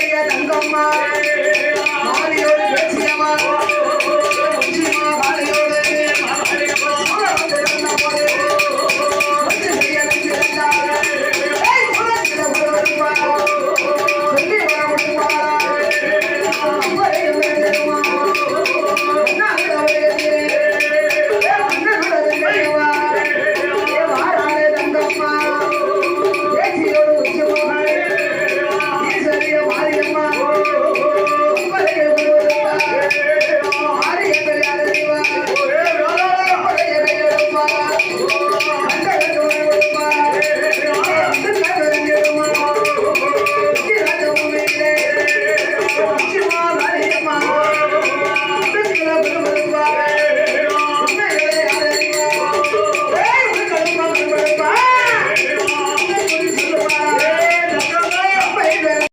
Thangamma Hari.